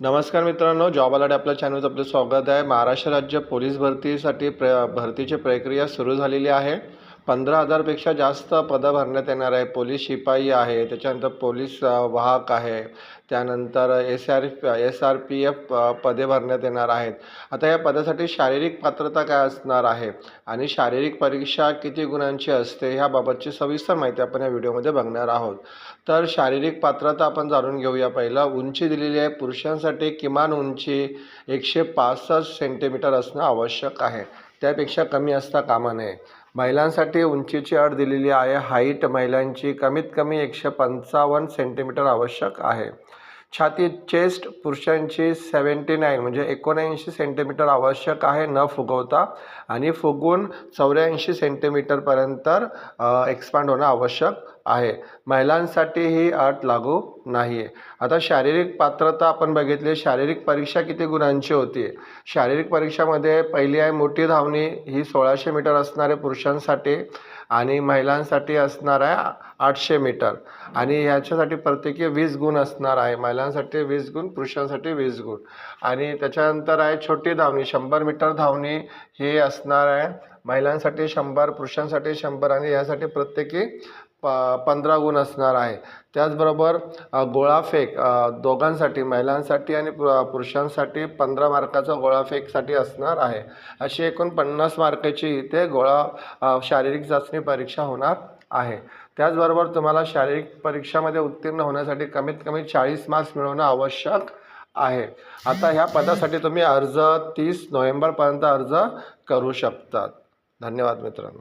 नमस्कार मित्रांनो job alert आपल्या चॅनलचं आपलं स्वागत आहे. महाराष्ट्र राज्य पोलीस भरतीसाठी प्र भरतीची प्रक्रिया सुरू झालेली आहे. पंधरा हजारपेक्षा जास्त पदं भरण्यात येणार आहे. पोलीस शिपाई आहे. त्याच्यानंतर पोलीस वाहक आहे. त्यानंतर S R S R P F पदे भरण्यात येणार आहेत. आता या पदासाठी शारीरिक पात्रता काय असणार आहे आणि शारीरिक परीक्षा किती गुणांची असते ह्याबाबतची सविस्तर माहिती आपण या व्हिडिओमध्ये बघणार आहोत. तर शारीरिक पात्रता आपण जाणून घेऊया. पहिला उंची दिलेली आहे. पुरुषांसाठी किमान उंची एकशे पासष्ट सेंटीमीटर असणं आवश्यक आहे. त्यापेक्षा कमी असता कामा नये. महिलांसाठी उंचीची अट दिलेली आहे. हाईट महिलांची कमीत कमी एकशे पंचावन्न सेंटीमीटर आवश्यक आहे. छाती चेस्ट पुरुषांची सेवन्टी नाईन म्हणजे एकोणऐंशी सेंटीमीटर आवश्यक आहे. न फुगवता आणि फुगून चौऱ्याऐंशी सेंटीमीटरपर्यंत एक्सपांड होणं आवश्यक आहे. महिलांसाठी ही अट लागू नाही आहे आता शारीरिक पात्रता आपण बघितली शारीरिक परीक्षा किती गुणांची होती? शारीरिक परीक्षामध्ये पहिली आहे मोठी धावणी ही सोळाशे मीटर असणारे पुरुषांसाठी आणि महिलांसाठी असणार आहे आठशे मीटर. आणि ह्याच्यासाठी प्रत्येकी वीस गुण असणार आहे. महिलांसाठी वीस गुण पुरुषांसाठी वीस गुण. आणि त्याच्यानंतर आहे छोटी धावणी शंभर मीटर धावणी हे असणार आहे. महिलांसाठी शंभर पुरुषांसाठी शंभर आणि यासाठी प्रत्येकी प पंधरा गुण असणार आहे. त्याचबरोबर गोळाफेक दोघांसाठी महिलांसाठी आणि पु पुरुषांसाठी पंधरा मार्काचा गोळाफेकसाठी असणार आहे. अशी एकूण पन्नास मार्काची इथे गोळा शारीरिक चाचणी परीक्षा होणार आहे. त्याचबरोबर तुम्हाला शारीरिक परीक्षामध्ये उत्तीर्ण होण्यासाठी कमीत कमी चाळीस मार्क्स मिळवणं आवश्यक आहे. आता ह्या पदासाठी तुम्ही अर्ज तीस नोव्हेंबरपर्यंत अर्ज करू शकतात. धन्यवाद मित्रांनो.